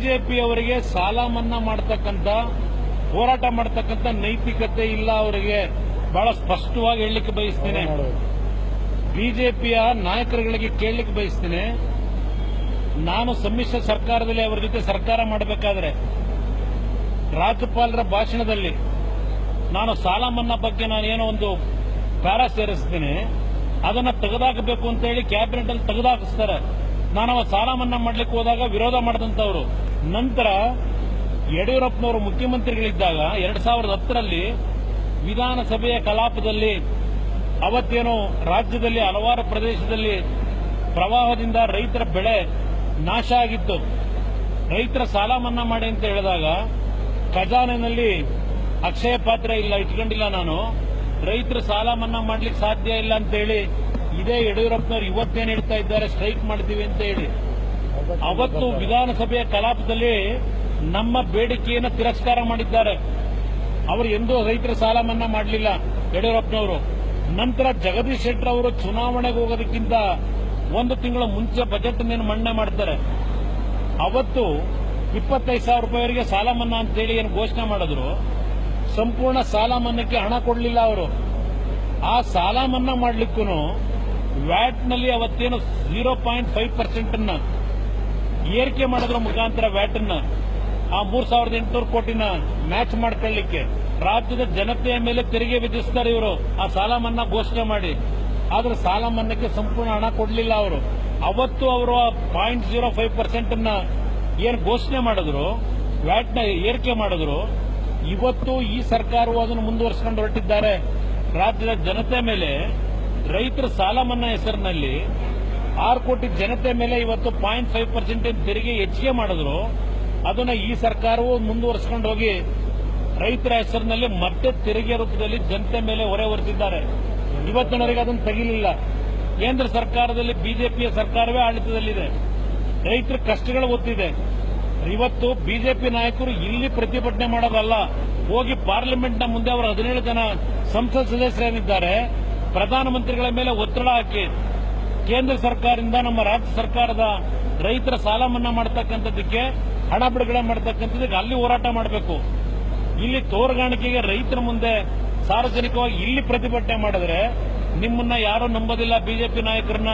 BJP ಅವರಿಗೆ ಸಾಲ ಮನ್ನಾ ಮಾಡತಕ್ಕಂತ ಹೋರಾಟ ಮಾಡತಕ್ಕಂತ ನೈತಿಕತೆ ಇಲ್ಲ ಅವರಿಗೆ. ಬಹಳ ಸ್ಪಷ್ಟವಾಗಿ ಹೇಳಲಿಕ್ಕೆ ಬಯಸ್ತೇನೆ. ಬಿಜೆಪಿಯ ನಾಯಕರುಗಳಿಗೆ ಕೇಳಲಿಕ್ಕೆ ಬಯಸ್ತೇನೆ. ನಾನು ಸಮ್ಮಿಶ್ರ ಸರ್ಕಾರದಲ್ಲಿ ಅವರ ಜೊತೆ ಸರ್ಕಾರ ಮಾಡಬೇಕಾದ್ರೆ, ರಾಜ್ಯಪಾಲರ ಭಾಷಣದಲ್ಲಿ ನಾನು ಸಾಲ ಮನ್ನಾ ಬಗ್ಗೆ ನಾನು ಏನೋ ಒಂದು ಪ್ಯಾರಾ ಸೇರಿಸ್ತೇನೆ. ಅದನ್ನ ತೆಗೆದಾಕಬೇಕು ಅಂತ ಹೇಳಿ ಕ್ಯಾಬಿನೆಟ್ ಅಲ್ಲಿ ತೆಗೆದಾಕಿಸ್ತಾರೆ. ನಾನು ಸಾಲ ಮನ್ನಾ ಮಾಡ್ಲಿಕ್ಕೆ ಹೋದಾಗ ವಿರೋಧ ಮಾಡಿದಂತವರು. ನಂತರ ಯಡಿಯೂರಪ್ಪನವರು ಮುಖ್ಯಮಂತ್ರಿಗಳಿದ್ದಾಗ ಎರಡ್ ಸಾವಿರದ ಹತ್ತರಲ್ಲಿ ವಿಧಾನಸಭೆಯ ಕಲಾಪದಲ್ಲಿ ಅವತ್ತೇನು ರಾಜ್ಯದಲ್ಲಿ ಹಲವಾರು ಪ್ರದೇಶದಲ್ಲಿ ಪ್ರವಾಹದಿಂದ ರೈತರ ಬೆಳೆ ನಾಶ ಆಗಿತ್ತು. ರೈತರ ಸಾಲ ಮನ್ನಾ ಮಾಡಿ ಅಂತ ಹೇಳಿದಾಗ ಖಜಾನೆಯಲ್ಲಿ ಅಕ್ಷಯ ಪಾತ್ರ ಇಲ್ಲ, ಇಟ್ಕೊಂಡಿಲ್ಲ ನಾನು. ರೈತರ ಸಾಲ ಮನ್ನಾ ಮಾಡ್ಲಿಕ್ಕೆ ಸಾಧ್ಯ ಇಲ್ಲ ಅಂತ ಹೇಳಿ ಇದೇ ಯಡಿಯೂರಪ್ಪನವರು ಇವತ್ತೇನು ಹೇಳ್ತಾ ಇದ್ದಾರೆ, ಸ್ಟ್ರೈಕ್ ಮಾಡ್ತೀವಿ ಅಂತ ಹೇಳಿ. ಅವತ್ತು ವಿಧಾನಸಭೆಯ ಕಲಾಪದಲ್ಲಿ ನಮ್ಮ ಬೇಡಿಕೆಯನ್ನು ತಿರಸ್ಕಾರ ಮಾಡಿದ್ದಾರೆ. ಅವರು ಎಂದೂ ರೈತರ ಸಾಲ ಮನ್ನಾ ಮಾಡಲಿಲ್ಲ ಯಡಿಯೂರಪ್ಪನವರು. ನಂತರ ಜಗದೀಶ್ ಶೆಟ್ಟರ್ ಅವರು ಚುನಾವಣೆಗೆ ಹೋಗೋದಕ್ಕಿಂತ ಒಂದು ತಿಂಗಳ ಮುಂಚೆ ಬಜೆಟ್ ನೇನು ಮಂಡನೆ ಮಾಡ್ತಾರೆ. ಅವತ್ತು ಇಪ್ಪತ್ತೈದು ಸಾವಿರ ರೂಪಾಯಿವರೆಗೆ ಸಾಲ ಮನ್ನಾ ಅಂತೇಳಿ ಏನು ಘೋಷಣೆ ಮಾಡಿದ್ರು. ಸಂಪೂರ್ಣ ಸಾಲ ಮನ್ನಾಕ್ಕೆ ಹಣ ಕೊಡಲಿಲ್ಲ ಅವರು. ಆ ಸಾಲ ಮನ್ನಾ ಮಾಡ್ಲಿಕ್ಕೂ ವ್ಯಾಟ್ನಲ್ಲಿ ಅವತ್ತೇನು ಜೀರೋ ಪಾಯಿಂಟ್ ಫೈವ್ ಪರ್ಸೆಂಟ್ ಅನ್ನ ಏರಿಕೆ ಮಾಡೋದ್ರ ಮುಖಾಂತರ ವ್ಯಾಟ್ ಅನ್ನ ಆ ಮೂರ್ ಸಾವಿರದ ಎಂಟುನೂರು ಕೋಟಿನ ಮ್ಯಾಚ್ ಮಾಡ್ಕೊಳ್ಳಿಕ್ಕೆ ರಾಜ್ಯದ ಜನತೆಯ ಮೇಲೆ ತೆರಿಗೆ ವಿಧಿಸ್ತಾರೆ ಇವರು. ಆ ಸಾಲ ಮನ್ನಾ ಘೋಷಣೆ ಮಾಡಿ. ಆದ್ರೆ ಸಾಲ ಮನ್ನಕ್ಕೆ ಸಂಪೂರ್ಣ ಹಣ ಕೊಡಲಿಲ್ಲ ಅವರು. ಅವತ್ತು ಅವರು ಆ ಪಾಯಿಂಟ್ ಜೀರೋ ಫೈವ್ ಪರ್ಸೆಂಟ್ ಅನ್ನ ಏನ್ ಘೋಷಣೆ ಮಾಡಿದ್ರು, ವ್ಯಾಟ್ನ ಏರಿಕೆ ಮಾಡಿದ್ರು, ಇವತ್ತು ಈ ಸರ್ಕಾರವು ಅದನ್ನು ಮುಂದುವರಿಸಿಕೊಂಡು ಹೊರಟಿದ್ದಾರೆ. ರಾಜ್ಯದ ಜನತೆ ಮೇಲೆ ರೈತರ ಸಾಲ ಮನ್ನಾ ಹೆಸರಿನಲ್ಲಿ ಆರು ಕೋಟಿ ಜನತೆ ಮೇಲೆ ಇವತ್ತು ಪಾಯಿಂಟ್ ಫೈವ್ ಪರ್ಸೆಂಟ್ ತೆರಿಗೆ ಹೆಚ್ಚಿಗೆ ಮಾಡಿದ್ರು. ಅದನ್ನ ಈ ಸರ್ಕಾರವು ಮುಂದುವರಿಸಿಕೊಂಡು ಹೋಗಿ ರೈತರ ಹೆಸರಿನಲ್ಲಿ ಮತ್ತೆ ತೆರಿಗೆ ರೂಪದಲ್ಲಿ ಜನತೆ ಮೇಲೆ ಹೊರೆ ಹೊರಿಸಿದ್ದಾರೆ ಇವತ್ತಿನವರೆಗೆ ಅದನ್ನು ತೆಗಿಲಿಲ್ಲ. ಕೇಂದ್ರ ಸರ್ಕಾರದಲ್ಲಿ ಬಿಜೆಪಿಯ ಸರ್ಕಾರವೇ ಆಡಳಿತದಲ್ಲಿದೆ. ರೈತರ ಕಷ್ಟಗಳು ಗೊತ್ತಿದೆ ಇವತ್ತು ಬಿಜೆಪಿ ನಾಯಕರು ಇಲ್ಲಿ ಪ್ರತಿಭಟನೆ ಮಾಡೋದಲ್ಲ. ಹೋಗಿ ಪಾರ್ಲಿಮೆಂಟ್ನ ಮುಂದೆ ಅವರು ಹದಿನೇಳು ಜನ ಸಂಸತ್ ಸದಸ್ಯರೇನಿದ್ದಾರೆ ಪ್ರಧಾನಮಂತ್ರಿಗಳ ಮೇಲೆ ಒತ್ತಡ ಹಾಕಿ ಕೇಂದ್ರ ಸರ್ಕಾರದಿಂದ ನಮ್ಮ ರಾಜ್ಯ ಸರ್ಕಾರದ ರೈತರ ಸಾಲ ಮನ್ನಾ ಮಾಡತಕ್ಕಂಥದ್ದಕ್ಕೆ ಹಣ ಬಿಡುಗಡೆ ಮಾಡತಕ್ಕಂಥದ್ದಕ್ಕೆ ಅಲ್ಲಿ ಹೋರಾಟ ಮಾಡಬೇಕು. ಇಲ್ಲಿ ತೋರ್ಗಾಣಿಕೆಗೆ ರೈತರ ಮುಂದೆ ಸಾರ್ವಜನಿಕವಾಗಿ ಇಲ್ಲಿ ಪ್ರತಿಭಟನೆ ಮಾಡಿದ್ರೆ ನಿಮ್ಮನ್ನ ಯಾರೂ ನಂಬೋದಿಲ್ಲ, ಬಿಜೆಪಿ ನಾಯಕರನ್ನ